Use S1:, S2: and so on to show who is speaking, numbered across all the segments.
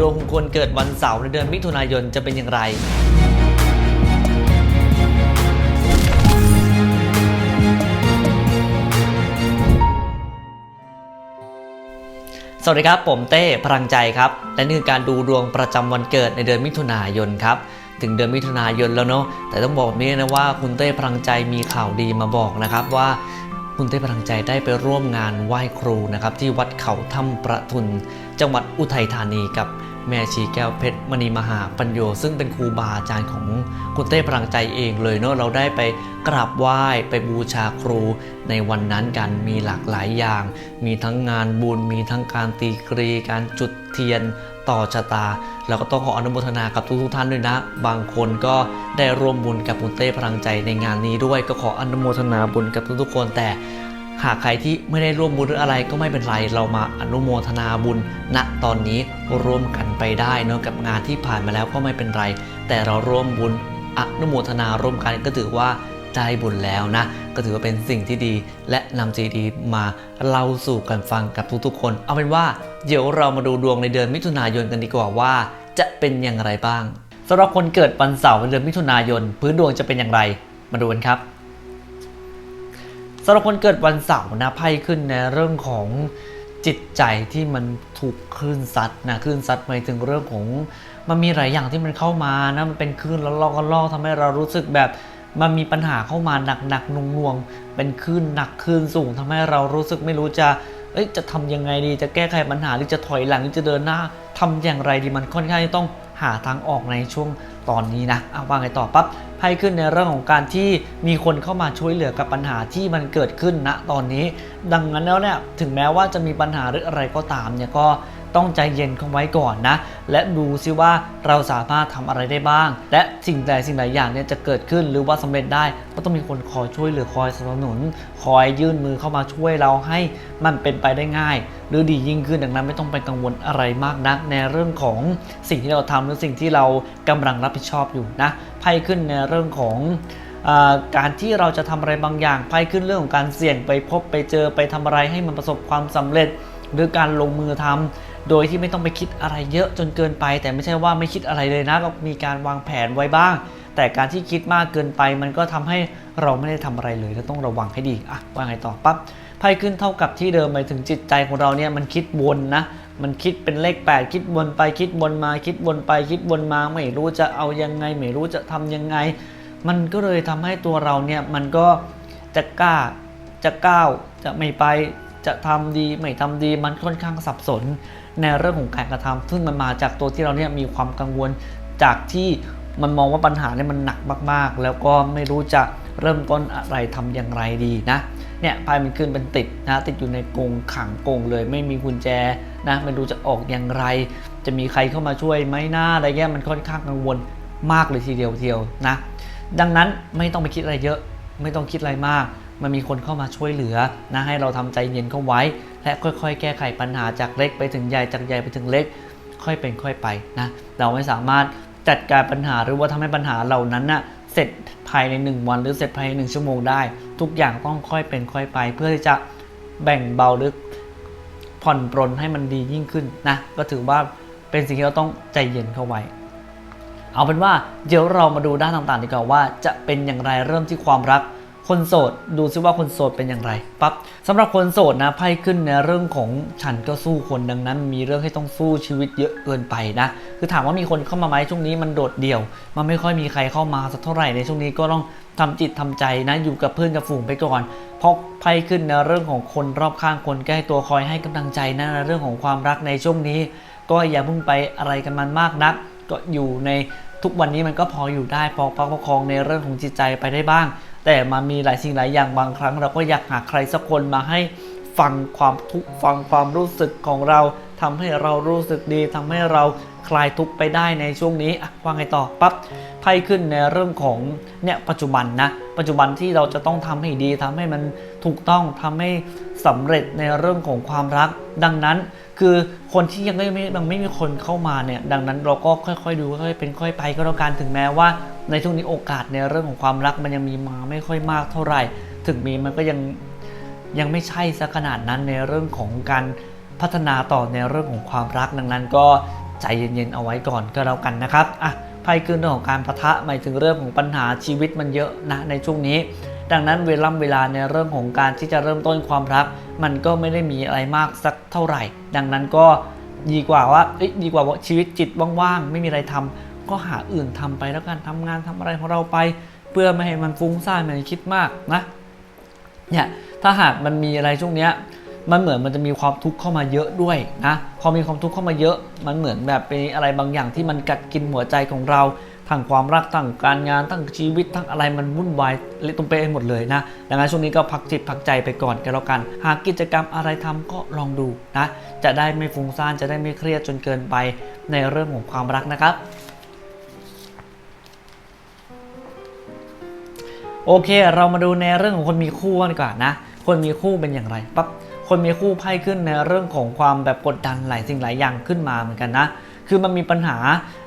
S1: ดวงของคนเกิดวันเสาร์ในเดือนมิถุนายนจะเป็นอย่างไร สวัสดีครับ ผมเต้พลังใจครับ และนี่คือการดูดวงประจำวันเกิดในเดือนมิถุนายนครับถึงเดือนมิถุนายนแล้วเนาะแต่ต้องบอกนี้นะว่าคุณเต้พลังใจมีข่าวดีมาบอกนะครับว่าคุณเต้พลังใจได้ไปร่วมงานไหว้ครูนะครับที่วัดเขาถ้ำประทุน จังหวัดอุทัยธานีกับแม่ชีแก้วเพชรมณีมหาปัญโยซึ่งเป็นครูบาอาจารย์ของคุณเต้พลังใจเองเลยเนาะเราได้ไปกราบไหว้ไปบูชาครูในวันนั้นกันมีหลากหลายอย่าง มีทั้งงานบุญ มีทั้งการตีกรี การจุดเทียนต่อชะตา เราก็ต้องขออนุโมทนากับทุกๆท่านด้วยนะ บางคนก็ได้ร่วมบุญกับคุณเต้พลังใจในงานนี้ด้วย ก็ขออนุโมทนาบุญกับทุกๆคนแต่ หากใครที่ไม่ได้ร่วมบุญหรืออะไรก็ไม่เป็นไร เรามาอนุโมทนาบุญณตอนนี้ร่วมกันไปได้เนอะกับงานที่ผ่านมาแล้วก็ไม่เป็นไร แต่เราร่วมบุญอนุโมทนาร่วมกันก็ถือว่าได้บุญแล้วนะ ก็ถือว่าเป็นสิ่งที่ดี และนำสิ่งดีมาเล่าสู่กันฟังกับทุกๆ คน เอาเป็นว่าเดี๋ยวเรามาดูดวงในเดือนมิถุนายนกันดีกว่าว่า จะเป็นอย่างไรบ้างสำหรับคนเกิดวันเสาร์เดือนมิถุนายน พื้นดวงจะเป็นอย่างไร มาดูกันครับ สำหรับคนเกิดวันเสาร์นะไพ่ขึ้นในเรื่องของจิตใจที่มันถูกคลื่นซัดนะคลื่นซัดหมายถึงเรื่องของมันมีหลายอย่างที่มันเข้ามานะมันเป็นคลื่นแล้วลอกก็ลอกทำให้เรารู้สึกแบบมันมีปัญหาเข้ามาหนักหนักนุ่งนวง เป็นคลื่นหนักคลื่นสูงทำให้เรารู้สึกไม่รู้จะ เอ้ยจะทำยังไงดีจะแก้ไขปัญหาหรือจะถอยหลังหรือจะเดินหน้าทำอย่างไรดีมันค่อนข้างจะต้องหาทางออกในช่วงตอนนี้นะเอาว่าไงต่อปั๊บไพ่ขึ้นในเรื่องของการที่มีคนเข้ามาช่วยเหลือกับปัญหาที่มันเกิดขึ้นณตอนนี้ ดังนั้นแล้วเนี่ยถึงแม้ว่าจะมีปัญหาหรืออะไรก็ตามเนี่ยก็ ต้องใจเย็นเข้าไว้ก่อนนะ และดูซิว่าเราสามารถทำอะไรได้บ้าง และสิ่งใดสิ่งใดอย่างเนี่ยจะเกิดขึ้นหรือว่าสำเร็จได้ก็ต้องมีคนคอยช่วยเหลือคอยสนับสนุน คอยยื่นมือเข้ามาช่วยเราให้มันเป็นไปได้ง่าย หรือดียิ่งขึ้นดังนั้นไม่ต้องไปกังวลอะไรมากนัก ในเรื่องของสิ่งที่เราทำหรือสิ่งที่เรากำลังรับผิดชอบอยู่นะไพ่ขึ้นในเรื่องของการที่เราจะทำอะไรบางอย่างไพ่ขึ้นเรื่องของการเสี่ยงไปพบไปเจอไปทำอะไรให้มันประสบความสำเร็จ หรือการลงมือทำ โดยที่ไม่ต้องไปคิดอะไรเยอะจนเกินไป แต่ไม่ใช่ว่าไม่คิดอะไรเลยนะก็มีการวางแผนไว้บ้าง แต่การที่คิดมากเกินไป มันก็ทำให้เราไม่ได้ทำอะไรเลยและต้องระวังให้ดีอะว่าไงต่อปั๊บไพ่ขึ้นเท่ากับที่เดิมหมายถึงจิตใจของเราเนี่ยมันคิดวนนะมันคิดเป็นเลข 8 คิดวนไปคิดวนมาคิดวนไปคิดวนมาไม่รู้จะเอายังไง ไม่รู้จะทำยังไง มันก็เลยทำให้ตัวเราเนี่ยมันก็จะกล้าจะก้าวจะไม่ไป จะทำดีไม่ทำดีมันค่อนข้างสับสน ในเรื่องของการกระทำซึ่งมันมาจากตัวที่เราเนี่ยมีความกังวลจากที่มันมองว่าปัญหาเนี่ยมันหนักมากๆ แล้วก็ไม่รู้จะเริ่มต้นอะไรทำอย่างไรดีนะเนี่ยไพ่มันขึ้นเป็นติดนะติดอยู่ในกรงขังกรงเลย ไม่มีกุญแจนะไม่รู้จะออกอย่างไร จะมีใครเข้ามาช่วยไหมหน้าอะไรเงี้ยมันค่อนข้างกังวลมากเลยทีเดียวเทียวนะดังนั้นไม่ต้องไปคิดอะไรเยอะ ไม่ต้องคิดอะไรมาก มันมีคนเข้ามาช่วยเหลือนะให้เราทำใจเย็นเข้าไว้ และค่อยๆ แก้ไขปัญหาจากเล็กไปถึงใหญ่จากใหญ่ไปถึงเล็ก ค่อยเป็นค่อยไปนะเราไม่สามารถจัดการปัญหาหรือว่าทำให้ปัญหาเหล่านั้นน่ะเสร็จภายใน 1 วันหรือเสร็จภายในหนึ่งชั่วโมงได้ ทุกอย่างต้องค่อยเป็นค่อยไป เพื่อที่จะแบ่งเบาหรือผ่อนปรนให้มันดียิ่งขึ้นนะก็ถือว่าเป็นสิ่งที่เราต้องใจเย็นเข้าไว้ เอาเป็นว่าเดี๋ยวเรามาดูด้านต่างๆดีกว่าว่าจะเป็นอย่างไรเริ่มที่ความรัก คนโสดดูซิว่าคนโสดเป็นอย่างไรปั๊บสำหรับคนโสดนะไพ่ขึ้นในเรื่องของฉันก็สู้คนดังนั้น มีเรื่องให้ต้องสู้ชีวิตเยอะเกินไปนะคือถามว่ามีคนเข้ามาไหมช่วงนี้มันโดดเดี่ยว มันไม่ค่อยมีใครเข้ามาสักเท่าไหร่ในช่วงนี้ก็ต้องทำจิตทำใจนะอยู่กับเพื่อนกับฝูงไปก่อนเพราะไพ่ขึ้นในเรื่องของคนรอบข้างคนใกล้ตัวคอยให้กำลังใจนะในเรื่องของความรักในช่วงนี้ ก็อย่าเพิ่งไปอะไรกันมันมากนักก็อยู่ในทุกวันนี้มันก็พออยู่ได้พอประคองในเรื่องของจิตใจไปได้บ้าง แต่มามีหลายสิ่งหลายอย่างบางครั้ง เราก็อยากหาใครสักคนมาให้ฟังความทุกข์ฟังความรู้สึกของเราทำให้เรารู้สึกดีทำให้เราคลายทุกข์ไปได้ในช่วงนี้ว่าไงต่อปั๊บไพ่ขึ้นในเรื่องของเนี่ยปัจจุบันนะปัจจุบันที่เราจะต้องทำให้ดีทำให้มันถูกต้องทำให้สำเร็จในเรื่องของความรัก ดังนั้นคือคนที่ยังไม่ไม่ยังไม่มีคนเข้ามาเนี่ยดังนั้นเราก็ค่อยๆดูค่อยๆเป็นค่อยไปก็แล้วกันถึงแม้ว่า ในช่วงนี้โอกาสในเรื่องของความรักมันยังมีมาไม่ค่อยมากเท่าไหร่ ถึงมีมันก็ยังยังไม่ใช่ซะขนาดนั้นในเรื่องของการพัฒนาต่อในเรื่องของความรักดังนั้น ก็ใจเย็นๆเอาไว้ก่อนก็แล้วกันนะครับอะไพ่ขึ้นเรื่องของการประทะหมายถึงเรื่องของปัญหาชีวิตมันเยอะนะในช่วงนี้ ดังนั้นเวลาเวลาในเรื่องของการที่จะเริ่มต้นความรัก มันก็ไม่ได้มีอะไรมากสักเท่าไหร่ ดังนั้นก็ดีกว่าว่าดีกว่าว่าชีวิตจิตว่างๆ ไม่มีอะไรทำ ก็หาอื่นทำไปแล้วกันทำงานทำอะไรของเราไป เพื่อไม่ให้มันฟุ้งซ่านไม่ให้คิดมากนะเนี่ยถ้าหากมันมีอะไรช่วงเนี้ยมันเหมือนมันจะมีความทุกข์เข้ามาเยอะด้วยนะพอมีความทุกข์เข้ามาเยอะ มันเหมือนแบบเป็นอะไรบางอย่างที่มันกัดกินหัวใจของเราทั้งความรักทั้งการงานทั้งชีวิตทั้งอะไรมันวุ่นวายเละตุ้มเป๊ะหมดเลยนะดังนั้นช่วงนี้ก็พักจิตพักใจไปก่อนกันแล้วกัน หากกิจกรรมอะไรทำก็ลองดูนะจะได้ไม่ฟุ้งซ่านจะได้ไม่เครียดจนเกินไปในเรื่องของความรักนะครับ โอเค เรามาดูในเรื่องของคนมีคู่กันดีกว่านะ คนมีคู่เป็นอย่างไรปั๊บคนมีคู่ไพ่ขึ้นในเรื่องของความแบบกดดันหลายสิ่งหลายอย่างขึ้นมาเหมือนกันนะ คือมันมีปัญหา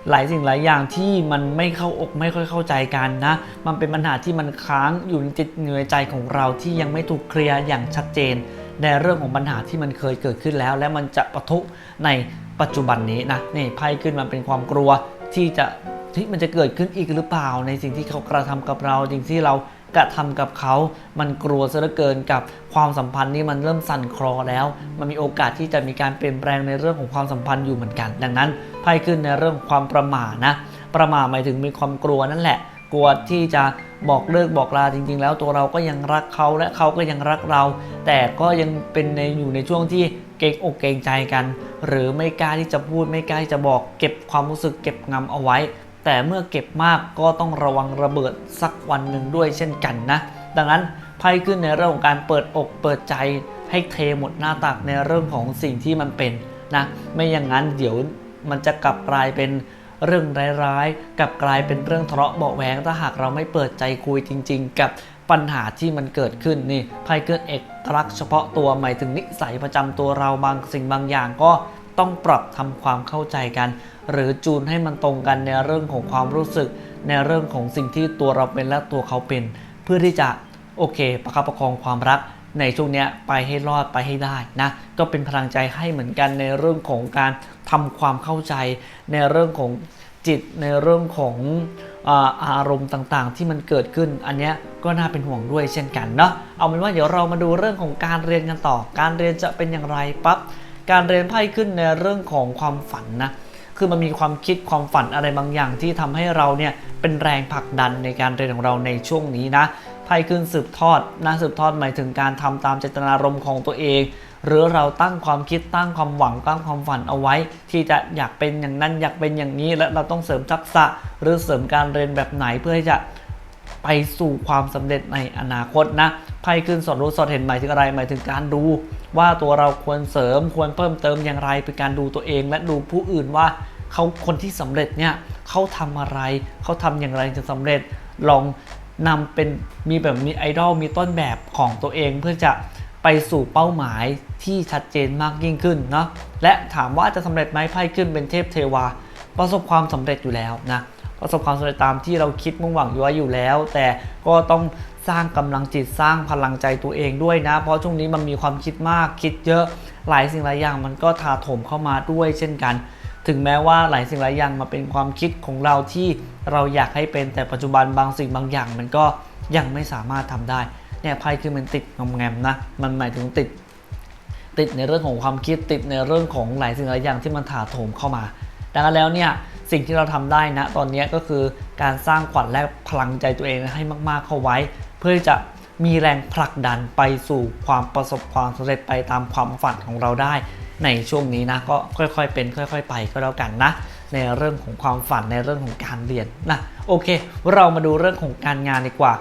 S1: หลายสิ่งหลายอย่างที่มันไม่เข้าอกไม่ค่อยเข้าใจกันนะ มันเป็นปัญหาที่มันค้างอยู่ในจิตในใจของเราที่ยังไม่ถูกเคลียร์อย่างชัดเจน ในเรื่องของปัญหาที่มันเคยเกิดขึ้นแล้ว และมันจะปะทุในปัจจุบันนี้นะนี่ไพ่ขึ้นมาเป็นความกลัวที่จะ ที่มันจะเกิดขึ้นอีกหรือเปล่า ในสิ่งที่เขากระทำกับเราสิ่งที่เรากระทำกับเขา มันกลัวซะเหลือเกินกับความสัมพันธ์นี้มันเริ่มสั่นคลอแล้ว มันมีโอกาสที่จะมีการเปลี่ยนแปลงในเรื่องของความสัมพันธ์อยู่เหมือนกัน ดังนั้นไพ่ขึ้นในเรื่องความประมาทนะ ประมาทหมายถึงมีความกลัวนั่นแหละ กลัวที่จะบอกเลิกบอกลาจริง ๆ แล้วตัวเราก็ยังรักเขาและเขาก็ยังรักเรา แต่ก็ยังเป็นในอยู่ในช่วงที่เกรงอกเกรงใจกัน หรือไม่กล้าที่จะพูดไม่กล้าที่จะบอก เก็บความรู้สึกเก็บงำเอาไว้ แต่เมื่อเก็บมากก็ต้องระวังระเบิดสักวันหนึ่งด้วยเช่นกันนะ ดังนั้นไพ่ขึ้นในเรื่องของการเปิดอกเปิดใจให้เทหมดหน้าตักในเรื่องของสิ่งที่มันเป็นนะ ไม่อย่างนั้นเดี๋ยวมันจะกลับกลายเป็นเรื่องร้ายๆ กลับกลายเป็นเรื่องทะเลาะเบาะแหวงถ้าหากเราไม่เปิดใจคุยจริง ๆ กับปัญหาที่มันเกิดขึ้นนี่ไพ่เกิดเอกลักษณ์เฉพาะตัวหมายถึงนิสัยประจำตัวเราบางสิ่งบางอย่างก็ ต้องปรับทำความเข้าใจกัน หรือจูนให้มันตรงกันในเรื่องของความรู้สึก ในเรื่องของสิ่งที่ตัวเราเป็นและตัวเขาเป็น เพื่อที่จะโอเค ประคับประคองความรักในช่วงเนี้ยไปให้รอดไปให้ได้นะก็เป็นพลังใจให้เหมือนกันในเรื่องของการทำความเข้าใจ ในเรื่องของจิตในเรื่องของอารมณ์ต่างๆ ที่มันเกิดขึ้น อันนี้ก็น่าเป็นห่วงด้วยเช่นกันเนาะเอาเป็นว่าเดี๋ยวเรามาดูเรื่องของการเรียนกันต่อ การเรียนจะเป็นอย่างไรปั๊บ การเรียนไพ่ขึ้นในเรื่องของความฝันนะคือมันมีความคิดความฝันอะไรบางอย่างที่ทำให้เราเนี่ยเป็นแรงผลักดันในการเรียนของเราในช่วงนี้นะไพ่ขึ้นสืบทอดนะสืบทอดหมายถึงการทำตามเจตนารมณ์ของตัวเอง หรือเราตั้งความคิดตั้งความหวังตั้งความฝันเอาไว้ ที่จะอยากเป็นอย่างนั้นอยากเป็นอย่างนี้ และเราต้องเสริมทักษะ หรือเสริมการเรียนแบบไหนเพื่อที่จะไปสู่ความสำเร็จในอนาคตนะ ไพ่ขึ้นสอดรู้สอดเห็นหมายถึงอะไรหมายถึงการดูว่าตัวเราควรเสริมควรเพิ่มเติมอย่างไรเป็นการดูตัวเองและดูผู้อื่นว่าเขาคนที่สำเร็จเนี่ยเขาทำอะไร เขาทำอย่างไรจะสำเร็จลองนำเป็นมีแบบมีไอดอลมีต้นแบบของตัวเองเพื่อจะไปสู่เป้าหมายที่ชัดเจนมากยิ่งขึ้นเนาะและถามว่าจะสำเร็จไหมไพ่ขึ้นเป็นเทพเทวา ประสบความสำเร็จอยู่แล้วนะประสบความสำเร็จตามที่เราคิดมุ่งหวังอยู่ไว้อยู่แล้ว แต่ก็ต้อง สร้างกำลังจิตสร้างพลังใจตัวเองด้วยนะ เพราะช่วงนี้มันมีความคิดมากคิดเยอะหลายสิ่งหลายอย่างมันก็ถาโถมเข้ามาด้วยเช่นกัน ถึงแม้ว่าหลายสิ่งหลายอย่างมาเป็นความคิดของเราที่เราอยากให้เป็นแต่ปัจจุบันบางสิ่งบางอย่าง มันก็ยังไม่สามารถทำได้เนี่ยไพ่คือมันติดงอมแงมนะมันหมายถึงติด ติดในเรื่องของความคิดติดในเรื่องของหลายสิ่งหลายอย่างที่มันถาโถมเข้ามา ดังนั้นแล้วเนี่ยสิ่งที่เราทำได้นะตอนนี้ก็คือการสร้างขวัญและพลังใจตัวเองให้มาก ๆ เข้าไว้ เพื่อที่จะมีแรงผลักดันไปสู่ความประสบความสำเร็จไปตามความฝันของเราได้ ในช่วงนี้นะก็ค่อยๆ เป็น ค่อย ๆ ไปก็แล้วกันนะ ในเรื่องของความฝันในเรื่องของการเรียนนะโอเค เรามาดูเรื่องของการงานดีกว่า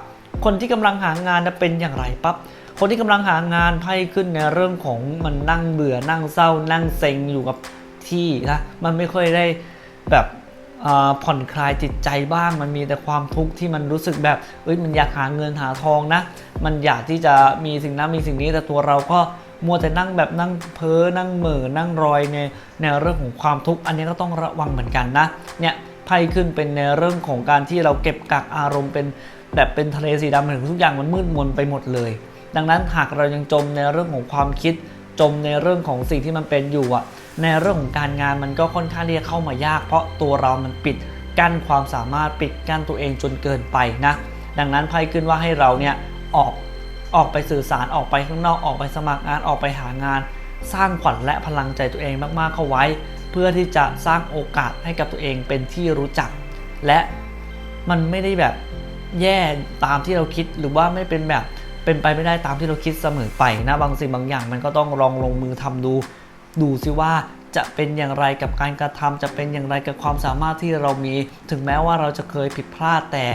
S1: คนที่กำลังหางานจะเป็นอย่างไรปั๊บคนที่กำลังหางานไพ่ขึ้นในเรื่องของมันนั่งเบื่อนั่งเศร้า นั่งเซ็งอยู่กับที่นะมันไม่ค่อยได้แบบ ผ่อนคลายจิตใจบ้าง มันมีแต่ความทุกข์ที่มันรู้สึกแบบเอ้ยมันอยากหาเงินหาทองนะ มันอยากที่จะมีสิ่งนั้นมีสิ่งนี้แต่ตัวเราก็มัวแต่นั่งแบบนั่งเพ้อนั่งเหม่อนั่งรอยในในเรื่องของความทุกข์อันนี้ก็ต้องระวังเหมือนกันนะเนี่ยไพ่ขึ้นเป็นในเรื่องของการที่เราเก็บกักอารมณ์เป็นแบบเป็นทะเลสีดำเหมือนทุกอย่างมันมืดมนไปหมดเลย ดังนั้นหากเรายังจมในเรื่องของความคิด จมในเรื่องของสิ่งที่มันเป็นอยู่อะในเรื่องของการงานมันก็ค่อนข้างที่จะเข้ามายาก เพราะตัวเรามันปิดกั้นความสามารถปิดกั้นตัวเองจนเกินไปนะ ดังนั้นไพ่ขึ้นว่าให้เราเนี่ยออกออกไปสื่อสารออกไปข้างนอกออกไปสมัครงานออกไปหางาน สร้างขวัญและพลังใจตัวเองมากๆเข้าไว้ เพื่อที่จะสร้างโอกาสให้กับตัวเองเป็นที่รู้จัก และมันไม่ได้แบบแย่ตามที่เราคิดหรือว่าไม่เป็นแบบ เป็นไปไม่ได้ตามที่เราคิดเสมอไปนะบางสิ่งบางอย่าง มันก็ต้องลองลงมือทำดู ดูซิว่าจะเป็นอย่างไรกับการกระทำจะเป็นอย่างไรกับความสามารถที่เรามี ถึงแม้ว่าเราจะเคยผิดพลาดแต่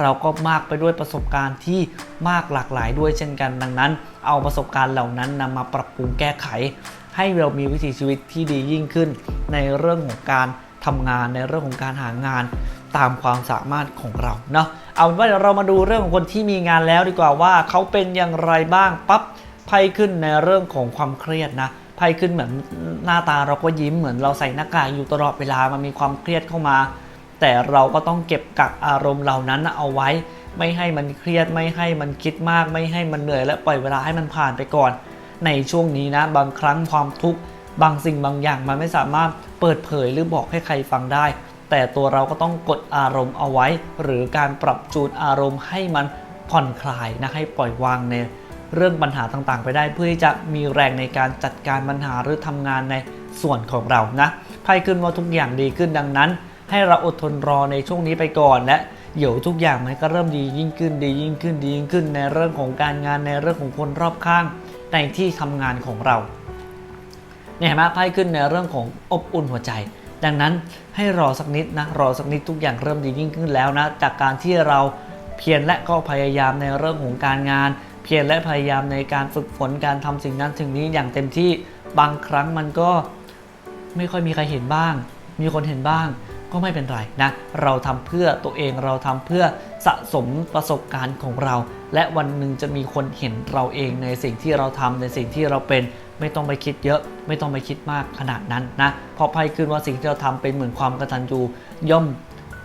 S1: เราก็มากไปด้วยประสบการณ์ที่มากหลากหลายด้วยเช่นกันดังนั้น เอาประสบการณ์เหล่านั้นนำมาปรับปรุงแก้ไข ให้เรามีวิถีชีวิตที่ดียิ่งขึ้น ในเรื่องของการทำงานในเรื่องของการหางาน ตามความสามารถของเราเนาะเอาเป็นว่าเดี๋ยวเรามาดูเรื่องของคนที่มีงานแล้วดีกว่าว่าเขาเป็นอย่างไรบ้างปั๊บไพ่ขึ้นในเรื่องของความเครียดนะไพ่ขึ้นเหมือนหน้าตาเราก็ยิ้มเหมือนเราใส่หน้ากากอยู่ตลอดเวลามันมีความเครียดเข้ามา แต่เราก็ต้องเก็บกักอารมณ์เหล่านั้นเอาไว้ ไม่ให้มันเครียดไม่ให้มันคิดมาก ไม่ให้มันเหนื่อยและปล่อยเวลาให้มันผ่านไปก่อน ในช่วงนี้นะบางครั้งความทุกข์บางสิ่งบางอย่างมันไม่สามารถเปิดเผยหรือบอกให้ใครฟังได้ แต่ตัวเราก็ต้องกดอารมณ์เอาไว้ หรือการปรับจูนอารมณ์ให้มันผ่อนคลายนะให้ปล่อยวางในเรื่องปัญหาต่างๆ ไปได้ เพื่อที่จะมีแรงในการจัดการปัญหาหรือทำงานในส่วนของเรานะไพ่ขึ้นว่าทุกอย่างดีขึ้นดังนั้น ให้เราอดทนรอในช่วงนี้ไปก่อนและเดี๋ยวทุกอย่างมันก็เริ่มดียิ่งขึ้นดียิ่งขึ้นดียิ่งขึ้นในเรื่องของการงานในเรื่องของคนรอบข้าง ในที่ทำงานของเราเนี่ยเห็นไหมไพ่ขึ้นในเรื่องของอบอุ่นหัวใจ ดังนั้นให้รอสักนิดนะรอสักนิดทุกอย่างเริ่มดียิ่งขึ้นแล้วนะจากการที่เราเพียรและก็พยายามในเรื่องของการงาน เพียรและพยายามในการฝึกฝนการทำสิ่งนั้นสิ่งนี้อย่างเต็มที่บางครั้งมันก็ไม่ค่อยมีใครเห็นบ้าง มีคนเห็นบ้างก็ไม่เป็นไรนะ เราทำเพื่อตัวเองเราทำเพื่อสะสมประสบการณ์ของเรา และวันหนึ่งจะมีคนเห็นเราเองในสิ่งที่เราทำในสิ่งที่เราเป็น ไม่ต้องไปคิดเยอะ ไม่ต้องไปคิดมากขนาดนั้นนะเพราะไพ่ขึ้นว่าสิ่งที่เราทำเป็นเหมือนความกระตัญญูย่อม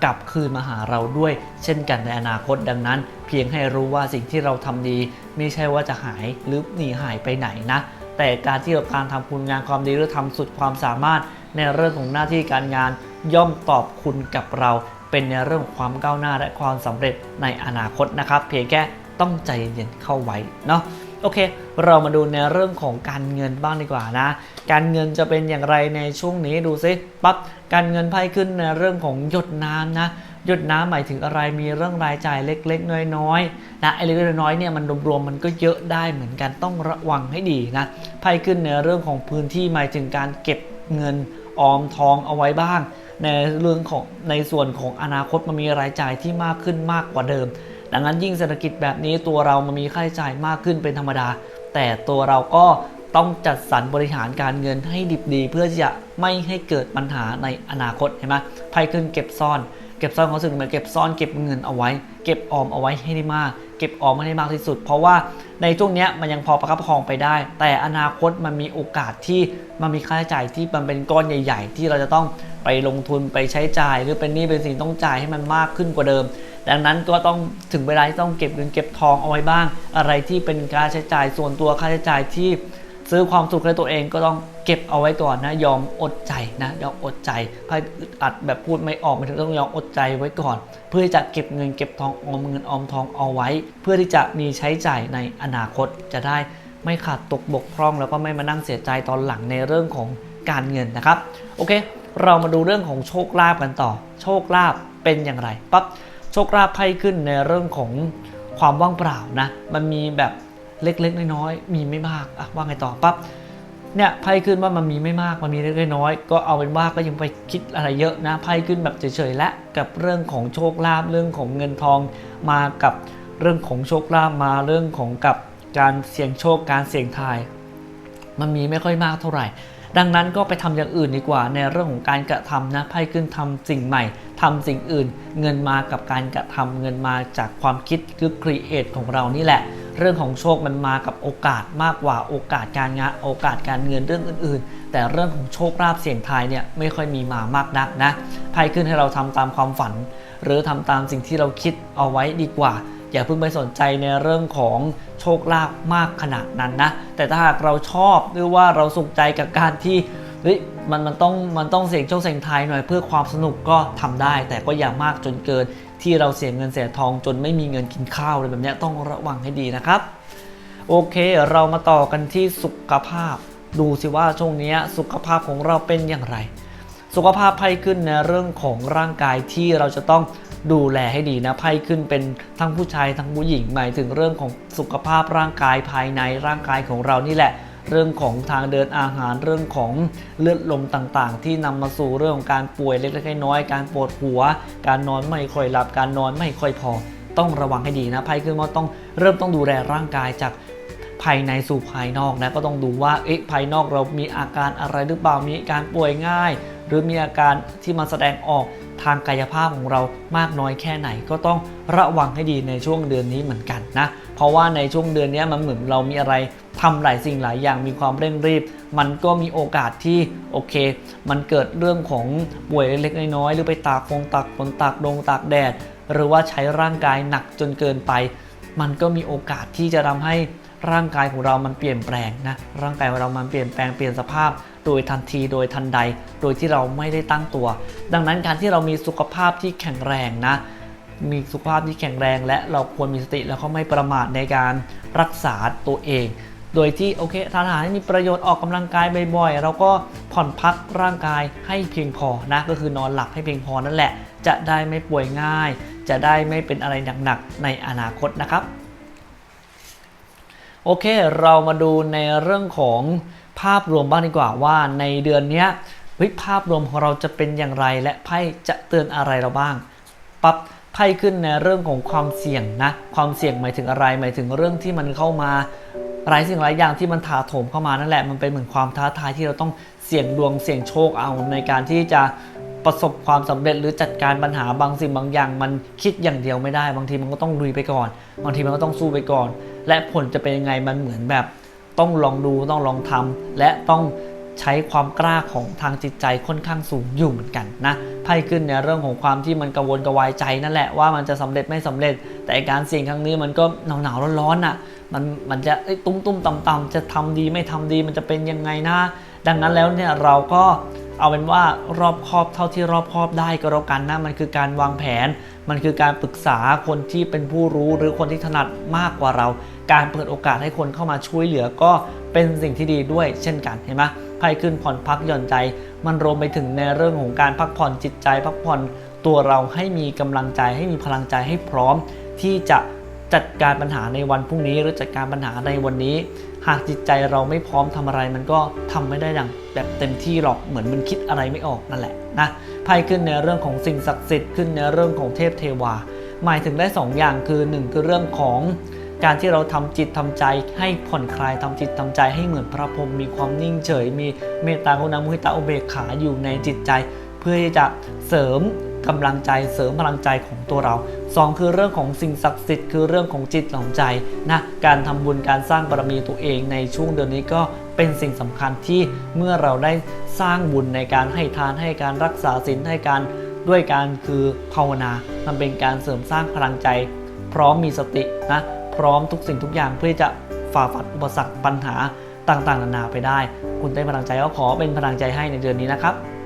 S1: กลับคืนมาหาเราด้วย เช่นกันในอนาคตดังนั้น เพียงให้รู้ว่าสิ่งที่เราทำดี ไม่ใช่ว่าจะหายหรือหนีหายไปไหนนะ แต่การที่เราการทำคุณงานความดีหรือทำสุดความสามารถในเรื่องของหน้าที่การงาน ย่อมตอบคุณกับเรา เป็นในเรื่องของความก้าวหน้าและความสำเร็จในอนาคตนะครับ เพียงแค่ต้องใจเย็นเข้าไว้เนาะ โอเค เรามาดูในเรื่องของการเงินบ้างดีกว่านะ การเงินจะเป็นอย่างไรในช่วงนี้ดูซิปั๊บการเงินไพ่ขึ้นในเรื่องของหยดน้ำนะหยดน้ำหมายถึงอะไรมีเรื่องรายจ่ายเล็กๆ น้อยๆนะไอ้เล็กๆน้อยๆเนี่ยมันรวมๆมันก็เยอะได้เหมือนกันต้องระวังให้ดีนะไพ่ขึ้นในเรื่องของพื้นที่หมายถึงการเก็บเงินออมทองเอาไว้บ้าง ในเรื่องของในส่วนของอนาคตมันมีรายจ่ายที่มากขึ้นมากกว่าเดิม ดังนั้นยิ่งเศรษฐกิจแบบนี้ตัวเรามันมีค่าใช้จ่ายมากขึ้นเป็นธรรมดา แต่ตัวเราก็ต้องจัดสรรบริหารการเงินให้ดิบดี เพื่อที่จะไม่ให้เกิดปัญหาในอนาคตเห็นไหมไพ่ขึ้นเก็บซ่อน เก็บซ่อนเขาสึกเหมือนเก็บซ่อนเก็บเงินเอาไว้ เก็บออมเอาไว้ให้ได้มาก เก็บออมให้ได้มากที่สุด เพราะว่าในช่วงนี้มันยังพอประคับประคองไปได้ แต่อนาคตมันมีโอกาสที่มันมีค่าใช้จ่ายที่มันเป็นก้อนใหญ่ ๆ ที่เราจะต้องไปลงทุนไปใช้จ่าย หรือเป็นหนี้เป็นสินต้องจ่ายให้มันมากขึ้นกว่าเดิม ดังนั้นก็ต้องถึงเวลาที่ต้องเก็บเงินเก็บทองเอาไว้บ้าง อะไรที่เป็นค่าใช้จ่ายส่วนตัวค่าใช้จ่ายที่ซื้อความสุขให้ตัวเองก็ต้องเก็บเอาไว้ก่อนนะยอมอดใจนะยอมอดใจไพ่อึดอัดแบบพูดไม่ออกมันต้องยอมอดใจไว้ก่อน เพื่อจะเก็บเงินเก็บทองออมเงินออมทองเอาไว้ เพื่อที่จะมีใช้จ่ายในอนาคตจะได้ไม่ขาดตกบกพร่อง แล้วก็ไม่มานั่งเสียใจตอนหลังในเรื่องของการเงินนะครับ โอเค เรามาดูเรื่องของโชคลาภกันต่อ โชคลาภเป็นอย่างไรปั๊บ โชคลาภไพ่ขึ้นในเรื่องของความว่างเปล่านะ มันมีแบบเล็กๆน้อยๆมีไม่มากอะว่าไงต่อปั๊บเนี่ยไพ่ขึ้นว่ามันมีไม่มากมันมีเล็กๆน้อยก็เอาเป็นว่าก็ยังไปคิดอะไรเยอะนะไพ่ขึ้นแบบเฉยๆและกับเรื่องของโชคลาภเรื่องของเงินทองมากับเรื่องของโชคลาภมาเรื่องของกับการเสี่ยงโชคการเสี่ยงทาย มันมีไม่ค่อยมากเท่าไหร่ ดังนั้นก็ไปทำอย่างอื่นดีกว่าในเรื่องของการกระทำนะไพ่ขึ้นทำสิ่งใหม่ทำสิ่งอื่น เงินมากับการกระทำเงินมาจากความคิดคือครีเอทของเรานี่แหละ เรื่องของโชคมันมากับโอกาสมากกว่าโอกาสการงานโอกาสการเงินเรื่องอื่น ๆ แต่เรื่องของโชคลาภเสี่ยงทายเนี่ยไม่ค่อยมีมามากนักนะไพ่ขึ้นให้เราทำตามความฝัน หรือทำตามสิ่งที่เราคิดเอาไว้ดีกว่า อย่าเพิ่งไปสนใจในเรื่องของโชคลาภมากขนาดนั้นนะ แต่ถ้าหากเราชอบหรือว่าเราสุขใจกับการที่เฮ้ยมันมันต้องมันต้องเสี่ยงโชคเสี่ยงทายหน่อยเพื่อความสนุกก็ทำได้ แต่ก็อย่ามากจนเกินที่เราเสียเงินเสียทองจนไม่มีเงินกินข้าวอะไรแบบนี้ต้องระวังให้ดีนะครับ โอเค เรามาต่อกันที่สุขภาพ ดูสิว่าช่วงนี้สุขภาพของเราเป็นอย่างไร สุขภาพไพ่ขึ้นในเรื่องของร่างกายที่เราจะต้อง ดูแลให้ดีนะไพ่ขึ้นเป็นทั้งผู้ชายทั้งผู้หญิงหมายถึงเรื่องของสุขภาพร่างกายภายในร่างกายของเรานี่แหละ เรื่องของทางเดินอาหารเรื่องของเลือดลมต่างๆ ที่นำมาสู่เรื่องของการป่วยเล็กๆน้อยๆการปวดหัว การนอนไม่ค่อยหลับการนอนไม่ค่อยพอ ต้องระวังให้ดีนะไพ่ขึ้นว่าต้องเริ่มต้องดูแลร่างกายจากภายในสู่ภายนอกนะก็ต้องดูว่าเอ๊ะภายนอกเรามีอาการอะไรหรือเปล่ามีอาการป่วยง่าย หรือมีอาการที่มาแสดงออก ทางกายภาพของเรามากน้อยแค่ไหนก็ต้องระวังให้ดีในช่วงเดือนนี้เหมือนกันนะ เพราะว่าในช่วงเดือนนี้มันเหมือนเรามีอะไรทำหลายสิ่งหลายอย่างมีความเร่งรีบ มันก็มีโอกาสที่โอเค มันเกิดเรื่องของป่วยเล็กๆน้อยๆหรือไปตากฟงตากฝนตากลงตากแดด หรือว่าใช้ร่างกายหนักจนเกินไป มันก็มีโอกาสที่จะทำให้ร่างกายของเรามันเปลี่ยนแปลงนะร่างกายของเรามันเปลี่ยนแปลงเปลี่ยนสภาพ โดยทันทีโดยทันใด โดยที่เราไม่ได้ตั้งตัว ดังนั้นการที่เรามีสุขภาพที่แข็งแรงนะ มีสุขภาพที่แข็งแรง และเราควรมีสติแล้วก็ไม่ประมาทในการรักษาตัวเอง โดยที่โอเคทานอาหารให้มีประโยชน์ออกกำลังกายบ่อยๆเราก็ผ่อนพักร่างกายให้เพียงพอนะก็คือนอนหลับให้เพียงพอนั่นแหละ จะได้ไม่ป่วยง่าย จะได้ไม่เป็นอะไรหนักๆในอนาคตนะครับโอเค เรามาดูในเรื่องของ ภาพรวมบ้างดีกว่าว่าในเดือนนี้ภาพรวมของเราจะเป็นอย่างไร และไพ่จะเตือนอะไรเราบ้างปั๊บไพ่ขึ้นในเรื่องของความเสี่ยงนะความเสี่ยงหมายถึงอะไร หมายถึงเรื่องที่มันเข้ามาหลายสิ่งหลายอย่างที่มันถาโถมเข้ามานั่นแหละมันเป็นเหมือนความท้าทายที่เราต้องเสี่ยงดวงเสี่ยงโชคเอาในการที่จะประสบความสำเร็จหรือจัดการปัญหาบางสิ่งบางอย่าง มันคิดอย่างเดียวไม่ได้ บางทีมันก็ต้องลุยไปก่อน บางทีมันก็ต้องสู้ไปก่อน และผลจะเป็นยังไงมันเหมือนแบบ ต้องลองดูต้องลองทำและต้องใช้ความกล้าของทางจิตใจค่อนข้างสูงอยู่เหมือนกันนะไพ่ขึ้นในเรื่องของความที่มันกังวลกระวายใจนั่นแหละว่ามันจะสำเร็จไม่สำเร็จ แต่การเสี่ยงครั้งนี้มันก็หนาวหนาวร้อนๆอะมันมันจะตุ้มตุ้มต่ำต่ำๆจะทำดีไม่ทำดีมันจะเป็นยังไงนะดังนั้นแล้วเนี่ยเราก็เอาเป็นว่ารอบครอบเท่าที่รอบครอบได้ก็แล้วกันนะมันคือการวางแผน มันคือการปรึกษาคนที่เป็นผู้รู้หรือคนที่ถนัดมากกว่าเรา การเปิดโอกาสให้คนเข้ามาช่วยเหลือก็เป็นสิ่งที่ดีด้วยเช่นกันเห็นไหมไพ่ขึ้นผ่อนพักหย่อนใจ มันรวมไปถึงในเรื่องของการพักผ่อนจิตใจ พักผ่อนตัวเราให้มีกำลังใจให้มีพลังใจให้พร้อม ที่จะจัดการปัญหาในวันพรุ่งนี้ หรือจัดการปัญหาในวันนี้ หากจิตใจเราไม่พร้อมทำอะไร มันก็ทำไม่ได้ดังแบบเต็มที่หรอกเหมือนมันคิดอะไรไม่ออกนั่นแหละนะไพ่ขึ้นในเรื่องของสิ่งศักดิ์สิทธิ์ขึ้นในเรื่องของเทพเทวา หมายถึงได้2อย่างคือ 1 คือเรื่องของ การที่เราทำจิตทำใจให้ผ่อนคลายทำจิตทำใจให้เหมือนพระพรหมมีความนิ่งเฉย มีเมตตากรุณามุทิตาอุเบกขาอยู่ในจิตใจ เพื่อที่จะเสริมกำลังใจเสริมพลังใจของตัวเรา 2 คือเรื่องของสิ่งศักดิ์สิทธิ์คือเรื่องของจิตของใจนะการทำบุญการสร้างบารมีตัวเองในช่วงเดือนนี้ก็เป็นสิ่งสำคัญที่เมื่อเราได้สร้างบุญในการให้ทานให้การรักษาศีลให้การด้วยการคือภาวนา มันเป็นการเสริมสร้างพลังใจ พร้อมมีสตินะ พร้อมทุกสิ่งทุกอย่างเพื่อจะฝ่าฟันอุปสรรคปัญหาต่างๆ นานาไปได้ คุณได้พลังใจก็ขอเป็นพลังใจให้ในเดือนนี้นะครับ